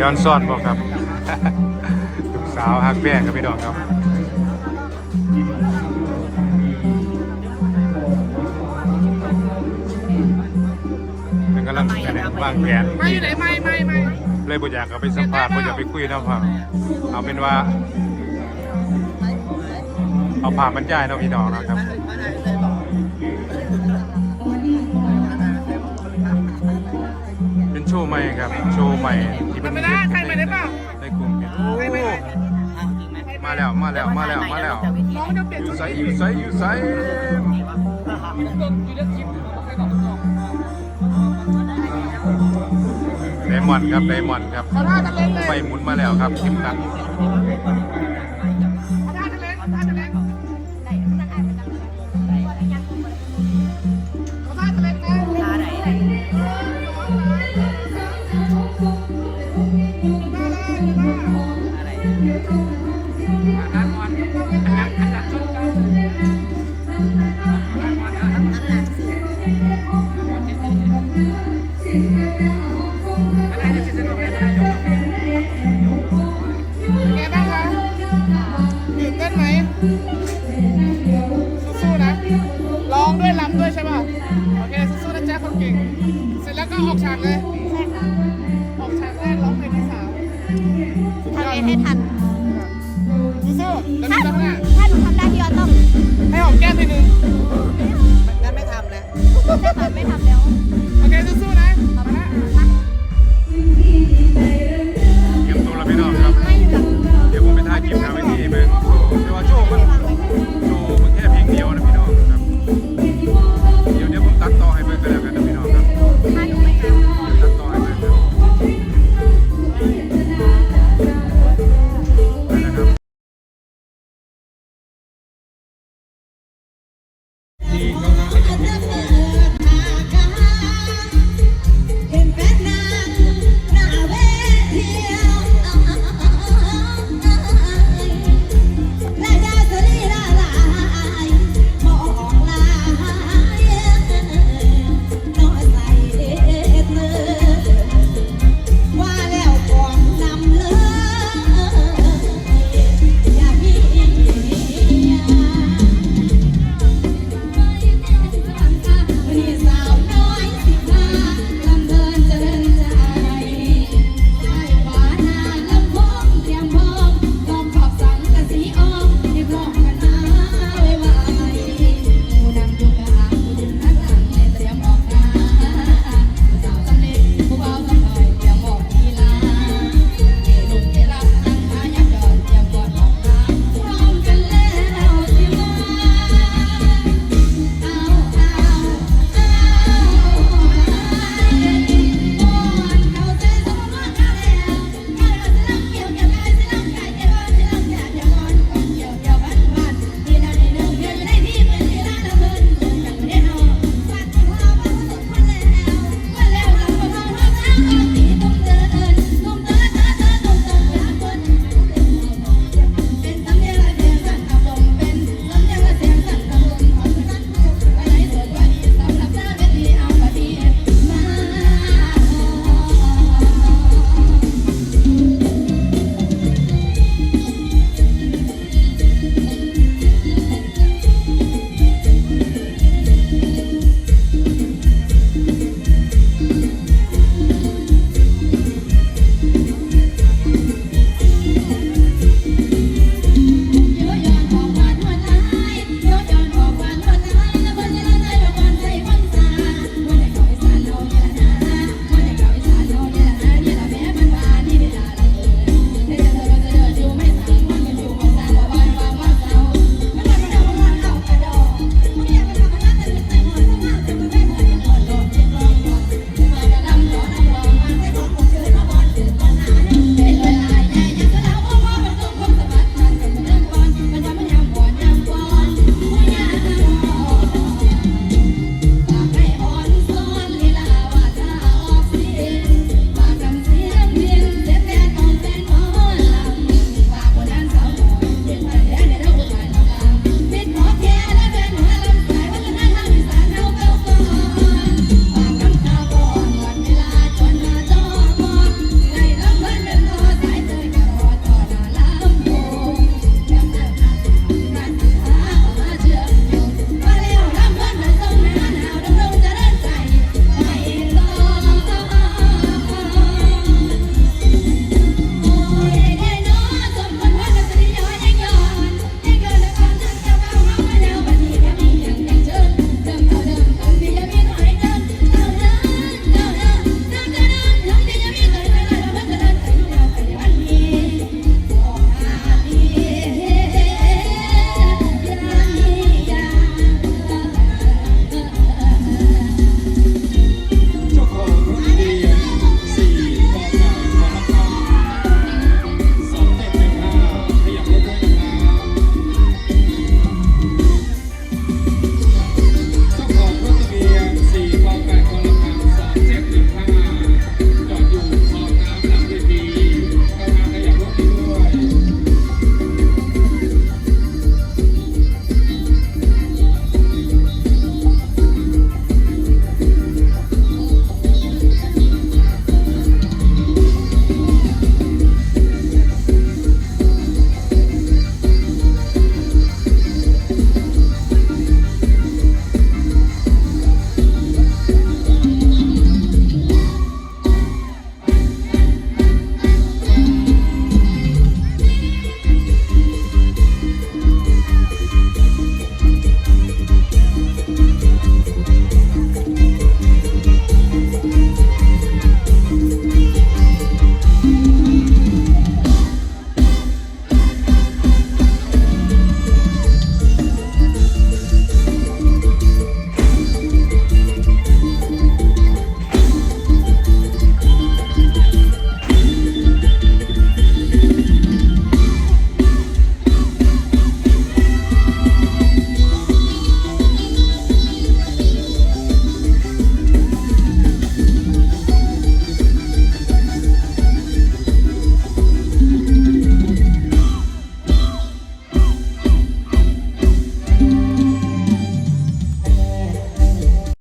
ย้อนซ่อนบ่ครับลูกสาวฮักแป้งครับพี่น้องครับเป็นกำลังแผนวางแผนไม่อยู่ไหนไม่ไม่ไม่เลยบ่อยากเอาไปสัมภาษณ์บ่อยากไปคุยนะพ่อเอาเป็นว่า เอาผ่านบรรยายเนาะพี่น้องนะครับ โชว์ใหม่ครับ โชว์ใหม่ที่มันไม่ได้ไทยไม่ได้เปล่าในกลุ่มปิดโอ้มาแล้วมาแล้วมาแล้วมาแล้วน้องจะเปลี่ยนอยู่ชุดไสอยู่ไสอยู่ไสไดมอนด์ครับไดมอนด์ครับขอท่าทะเลนเลยไฟหมุนมาแล้วครับเข็มขัด ร้องด้วยรำด้วยใช่ป่ะ โอเค สู้ๆนะแจ๊คคนเก่ง เสร็จแล้วก็ออกฉากเลย ผมตัดต่อให้เบิ่งกันแล้วกันนะ